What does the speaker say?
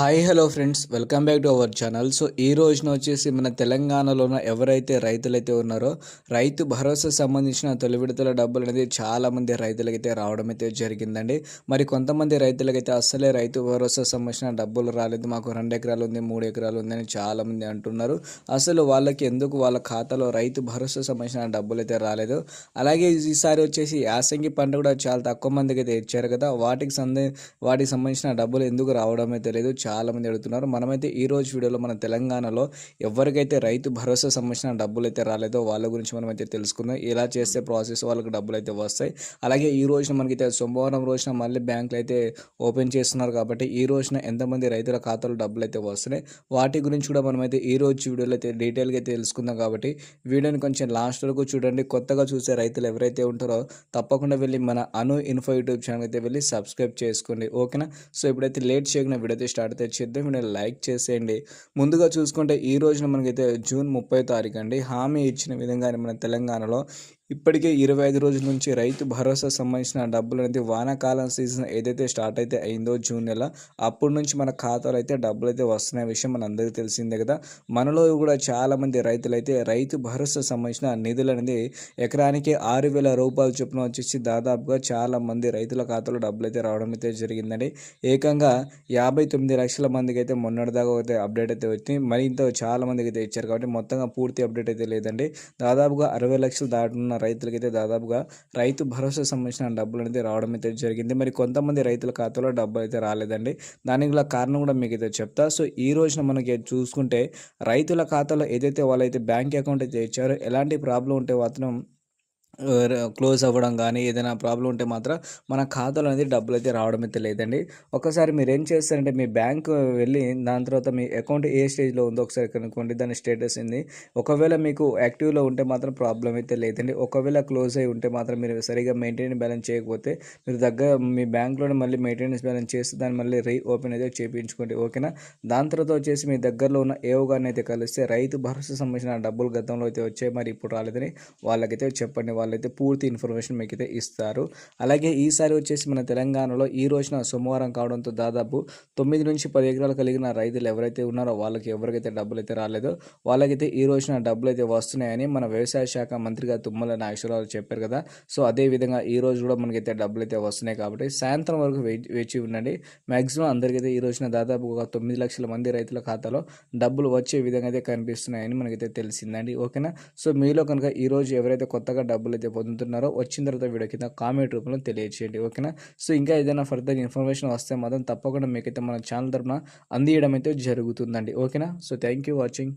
Hi hello friends. Welcome back to our channel. So ఈ రోజున వచ్చేసి మన తెలంగాణలో ఉన్న ఎవరైతే రైతులైతే ఉన్నారో రైతు భరోసా సంబంధించిన తొలి విడతల డబ్బులు అనేది చాలామంది రైతులకైతే రావడం అయితే జరిగిందండి. మరి కొంతమంది రైతులకైతే అస్సలే రైతు భరోసా సంబంధించిన డబ్బులు రాలేదు. మాకు రెండు ఎకరాలు ఉంది మూడు ఎకరాలు ఉంది అని చాలామంది అంటున్నారు. అసలు వాళ్ళకి ఎందుకు వాళ్ళ ఖాతాలో రైతు భరోసా సంబంధించిన డబ్బులు అయితే రాలేదు? అలాగే ఈసారి వచ్చేసి యాసంగి పంట కూడా చాలా తక్కువ మందికి అయితే ఇచ్చారు కదా. వాటికి సందే వాటికి సంబంధించిన డబ్బులు ఎందుకు రావడమే తెలియదు చాలామంది అడుగుతున్నారు. మనమైతే ఈ రోజు వీడియోలో మన తెలంగాణలో ఎవరికైతే రైతు భరోసా సంబంధించిన డబ్బులు అయితే రాలేదో వాళ్ళ గురించి మనం అయితే తెలుసుకుందాం. ఇలా చేస్తే ప్రాసెస్ వాళ్ళకి డబ్బులు అయితే వస్తాయి. అలాగే ఈ రోజున మనకైతే సోమవారం రోజున మళ్ళీ బ్యాంకులు అయితే ఓపెన్ చేస్తున్నారు కాబట్టి ఈ రోజున ఎంతమంది రైతుల ఖాతాలో డబ్బులు అయితే వస్తున్నాయి. వాటి గురించి కూడా మనమైతే ఈ రోజు వీడియోలో అయితే డీటెయిల్గా అయితే తెలుసుకుందాం కాబట్టి వీడియోని కొంచెం లాస్ట్ వరకు చూడండి. కొత్తగా చూసే రైతులు ఎవరైతే ఉంటారో తప్పకుండా వెళ్ళి మన అను ఇన్ఫో యూట్యూబ్ ఛానల్ అయితే వెళ్ళి సబ్స్క్రైబ్ చేసుకోండి. ఓకేనా? సో ఇప్పుడైతే లేట్ చేయకుండా వీడియో అయితే స్టార్ట్ అయితే చేద్దాం వీడియో లైక్ చేసేయండి. ముందుగా చూసుకుంటే ఈ రోజున మనకైతే జూన్ ముప్పై తారీఖు అండి. హామీ ఇచ్చిన విధంగానే మన తెలంగాణలో ఇప్పటికే ఇరవై ఐదు రోజుల నుంచి రైతు భరోసా సంబంధించిన డబ్బులు అనేది వానాకాలం సీజన్ ఏదైతే స్టార్ట్ అయితే అయిందో జూన్ నెల అప్పటి నుంచి మన ఖాతాలో అయితే డబ్బులు అయితే వస్తున్న విషయం మన అందరికీ తెలిసిందే కదా. మనలో కూడా చాలామంది రైతులు అయితే రైతు భరోసా సంబంధించిన నిధులు అనేది ఎకరానికి ఆరు వేల రూపాయలు చొప్పున వచ్చేసి దాదాపుగా చాలా మంది రైతుల ఖాతాలో డబ్బులు అయితే రావడం అయితే జరిగిందండి. ఏకంగా యాభై తొమ్మిది లక్షల మందికి అయితే మొన్నటిదాకా అయితే అప్డేట్ అయితే వచ్చింది. మరింత చాలా మందికి అయితే ఇచ్చారు కాబట్టి మొత్తంగా పూర్తి అప్డేట్ అయితే లేదండి. దాదాపుగా అరవై లక్షలు దాటున్న రైతులకైతే దాదాపుగా రైతు భరోసా సంబంధించిన డబ్బులు అనేది రావడం అయితే జరిగింది. మరి కొంతమంది రైతుల ఖాతాలో డబ్బు అయితే రాలేదండి. దానికి గల కారణం కూడా మీకు అయితే చెప్తా. సో ఈ రోజున మనకి చూసుకుంటే రైతుల ఖాతాలో ఏదైతే వాళ్ళైతే బ్యాంక్ అకౌంట్ అయితే ఇచ్చారో ఎలాంటి ప్రాబ్లం ఉంటే మాత్రం క్లోజ్ అవ్వడం కానీ ఏదైనా ప్రాబ్లం ఉంటే మాత్రం మన ఖాతాలో అనేది డబ్బులు అయితే రావడం అయితే లేదండి ఒకసారి మీరు ఏం చేస్తారంటే మీ బ్యాంక్ వెళ్ళి దాని తర్వాత మీ అకౌంట్ ఏ స్టేజ్లో ఉందో ఒకసారి కనుక్కోండి దాని స్టేటస్ ఏంది. ఒకవేళ మీకు యాక్టివ్లో ఉంటే మాత్రం ప్రాబ్లం అయితే లేదండి. ఒకవేళ క్లోజ్ అయి ఉంటే మాత్రం మీరు సరిగా మెయింటెనెన్స్ బ్యాలెన్స్ చేయకపోతే మీరు దగ్గర మీ బ్యాంక్లోనే మళ్ళీ మెయింటెనెన్స్ బ్యాలెన్స్ చేస్తే దాన్ని మళ్ళీ రీ ఓపెన్ అయితే చేయించుకోండి ఓకేనా? దాని తర్వాత వచ్చేసి మీ దగ్గరలో ఉన్న ఏవో అయితే కలిస్తే రైతు భరోసా సంబంధించిన డబ్బులు గతంలో అయితే వచ్చాయి మరి ఇప్పుడు రాలేదని వాళ్ళకైతే చెప్పండి. వాళ్ళైతే పూర్తి ఇన్ఫర్మేషన్ మీకు అయితే ఇస్తారు. అలాగే ఈసారి వచ్చేసి మన తెలంగాణలో ఈ రోజున సోమవారం కావడంతో దాదాపు తొమ్మిది నుంచి పది ఎకరాలు కలిగిన రైతులు ఎవరైతే ఉన్నారో వాళ్ళకి ఎవరికైతే డబ్బులు అయితే రాలేదో వాళ్ళకైతే ఈ రోజున డబ్బులు అయితే వస్తున్నాయని మన వ్యవసాయ శాఖ మంత్రిగా తుమ్మల నాగేశ్వరరావు చెప్పారు కదా. సో అదే విధంగా ఈ రోజు కూడా మనకైతే డబ్బులు అయితే వస్తున్నాయి కాబట్టి సాయంత్రం వరకు వేచి ఉండండి. మ్యాక్సిమం అందరికైతే ఈ రోజున దాదాపు ఒక తొమ్మిది లక్షల మంది రైతుల ఖాతాలో డబ్బులు వచ్చే విధంగా అయితే కనిపిస్తున్నాయని మనకైతే తెలిసిందండి. ఓకేనా? సో మీలో కనుక ఈ రోజు ఎవరైతే కొత్తగా డబ్బులు అయితే పొందుతున్నారో వచ్చిన తర్వాత వీడియో కింద కామెంట్ రూపంలో తెలియచేయండి ఓకేనా? సో ఇంకా ఏదైనా ఫర్దర్ ఇన్ఫర్మేషన్ వస్తే మాత్రం తప్పకుండా మీకైతే మన ఛానల్ తరఫున అందియడం అయితే జరుగుతుందండి ఓకేనా? So thank you watching